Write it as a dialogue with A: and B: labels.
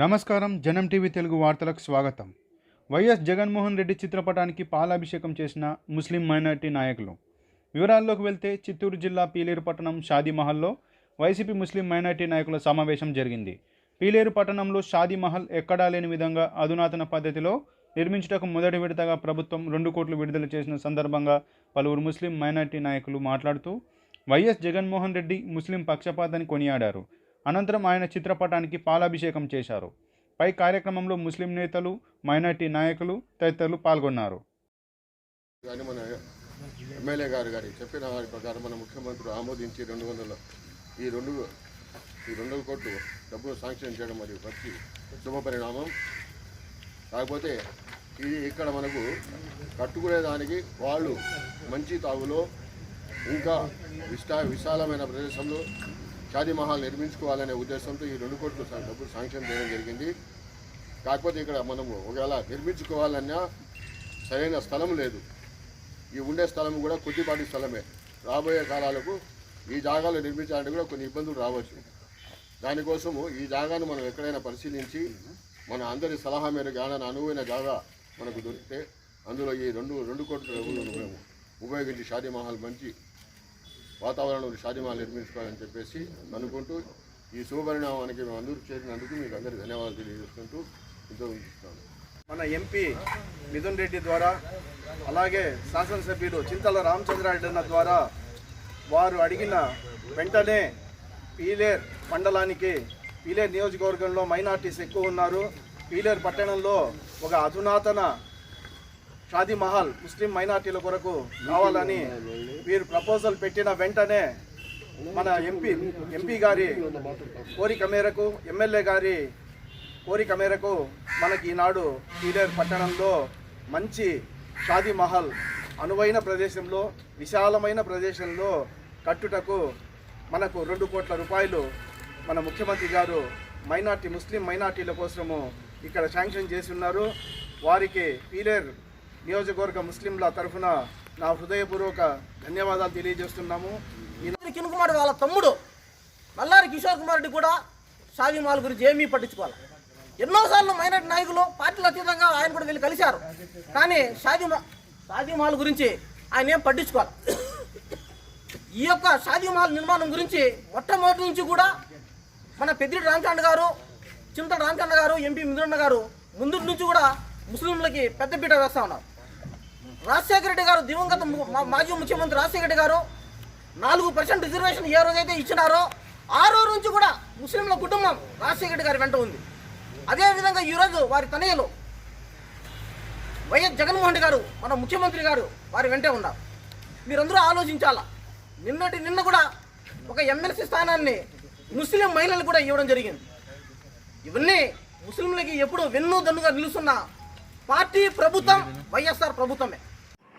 A: నమస్కారం. జనం టీవీ తెలుగు వార్తలకు స్వాగతం. వైఎస్ జగన్మోహన్ రెడ్డి చిత్రపటానికి పాలాభిషేకం చేసిన ముస్లిం మైనార్టీ నాయకులు. వివరాల్లోకి వెళ్తే చిత్తూరు జిల్లా పీలేరు పట్టణం షాదీ మహల్లో వైసీపీ ముస్లిం మైనార్టీ నాయకుల సమావేశం జరిగింది. పీలేరు పట్టణంలో షాదీ మహల్ ఎక్కడా లేని విధంగా అధునాతన పద్ధతిలో నిర్మించుటకు మొదటి విడతగా ప్రభుత్వం రెండు కోట్లు విడుదల చేసిన సందర్భంగా పలువురు ముస్లిం మైనార్టీ నాయకులు మాట్లాడుతూ వైఎస్ జగన్మోహన్ రెడ్డి ముస్లిం పక్షపాతాన్ని కొనియాడారు. అనంతరం ఆయన చిత్రపటానికి పాలాభిషేకం చేశారు. పై కార్యక్రమంలో ముస్లిం నేతలు మైనార్టీ నాయకులు తదితరులు పాల్గొన్నారు.
B: కానీ మన ఎమ్మెల్యే గారు గారి చెప్పిన వారి ప్రకారం మన ముఖ్యమంత్రి ఆమోదించి రెండు వందల ఈ రెండు ఈ రెండు కోట్లు డబ్బులు శాంక్షన్ చేయడం మరియు మంచి శుభ పరిణామం. కాకపోతే ఇది ఇక్కడ మనకు కట్టుకునేదానికి వాళ్ళు మంచి తాగులో ఇంకా విశా విశాలమైన ప్రదేశంలో షాదీ మహల్ నిర్మించుకోవాలనే ఉద్దేశంతో ఈ రెండు కోట్లు డబ్బులు శాంక్షన్ చేయడం జరిగింది. కాకపోతే ఇక్కడ మనము ఒకవేళ నిర్మించుకోవాలన్నా సరైన స్థలం లేదు. ఈ ఉండే స్థలం కూడా కొద్దిపాటి స్థలమే. రాబోయే కాలాలకు ఈ జాగాలో నిర్మించాలంటే కూడా కొన్ని ఇబ్బందులు రావచ్చు. దానికోసము ఈ జాగాను మనం ఎక్కడైనా పరిశీలించి మన అందరి సలహా మేరకు ఏమైనా అనువైన జాగా మనకు దొరికితే అందులో ఈ రెండు రెండు కోట్ల డబ్బులను మేము ఉపయోగించి షాదీ మహల్ మంచి వాతావరణంలో షాదీ మహల్ నిర్మించుకోవాలని చెప్పేసి అనుకుంటూ ఈ శుభపరిణామానికి మేము అందరూ చేసినందుకు మీకు అందరికీ ధన్యవాదాలు తెలియజేసుకుంటూ ఇంతో ఉంచుతున్నాను
C: మన ఎంపీ మిథున్ రెడ్డి ద్వారా అలాగే శాసనసభ్యులు చింతల రామచంద్రారెడ్డి అన్న ద్వారా వారు అడిగిన వెంటనే పీలేర్ మండలానికి పీలేర్ నియోజకవర్గంలో మైనార్టీస్ ఎక్కువ ఉన్నారు. పీలేర్ పట్టణంలో ఒక అధునాతన షాదీ మహల్ ముస్లిం మైనార్టీల కొరకు కావాలని మీరు ప్రపోజల్ పెట్టిన వెంటనే మన ఎంపీ ఎంపీ గారి కోరిక మేరకు ఎమ్మెల్యే గారి కోరిక మేరకు మనకి ఈనాడు పీలేరు పట్టణంలో మంచి షాదీ మహల్ అనువైన ప్రదేశంలో విశాలమైన ప్రదేశంలో కట్టుటకు మనకు రెండు కోట్ల రూపాయలు మన ముఖ్యమంత్రి గారు మైనార్టీ ముస్లిం మైనార్టీల కోసము ఇక్కడ శాంక్షన్ చేసి ఉన్నారు. వారికి పీలేర్ నియోజకవర్గ ముస్లింల తరఫున నా హృదయపూర్వక ధన్యవాదాలు తెలియజేస్తున్నాము.
D: కిన్ కుమార్ వాళ్ళ తమ్ముడు నల్లారి కిషోర్ కుమార్ రెడ్డి కూడా షాజీ మాల్ గురించి ఏమీ పట్టించుకోవాలి? ఎన్నోసార్లు మైనార్టీ నాయకులు పార్టీలు అతీతంగా ఆయన కూడా వెళ్ళి కలిశారు. కానీ షాజీ మా మాల్ గురించి ఆయన ఏం పట్టించుకోవాలి? ఈ యొక్క షాజీ మాల్ నిర్మాణం గురించి మొట్టమొదటి నుంచి కూడా మన పెద్దిరెడ్డి రామచంద్ర గారు చింతల రామచంద్ర గారు ఎంపీ మిథునన్న గారు ముందు నుంచి కూడా ముస్లింలకి పెద్దపీట వేస్తూ ఉన్నారు. రాజశేఖర రెడ్డి గారు దివంగత మా- మాజీ ముఖ్యమంత్రి రాజశేఖర రెడ్డి గారు నాలుగు పర్సెంట్ రిజర్వేషన్ ఏ రోజైతే ఇచ్చినారో ఆ రోజు నుంచి కూడా ముస్లింల కుటుంబం రాజశేఖర రెడ్డి గారి వెంట ఉంది. అదేవిధంగా ఈరోజు వారి తనయులు వైఎస్ జగన్మోహన్ రెడ్డి గారు మన ముఖ్యమంత్రి గారు వారి వెంటే ఉన్నారు. మీరందరూ ఆలోచించాలా? నిన్నటి నిన్న కూడా ఒక ఎమ్మెల్సీ స్థానాన్ని ముస్లిం మహిళలు కూడా ఇవ్వడం జరిగింది. ఇవన్నీ ముస్లింలకి ఎప్పుడు వెన్ను దన్నుగా నిలుస్తున్న పార్టీ ప్రభుత్వం వైఎస్ఆర్ ప్రభుత్వమే.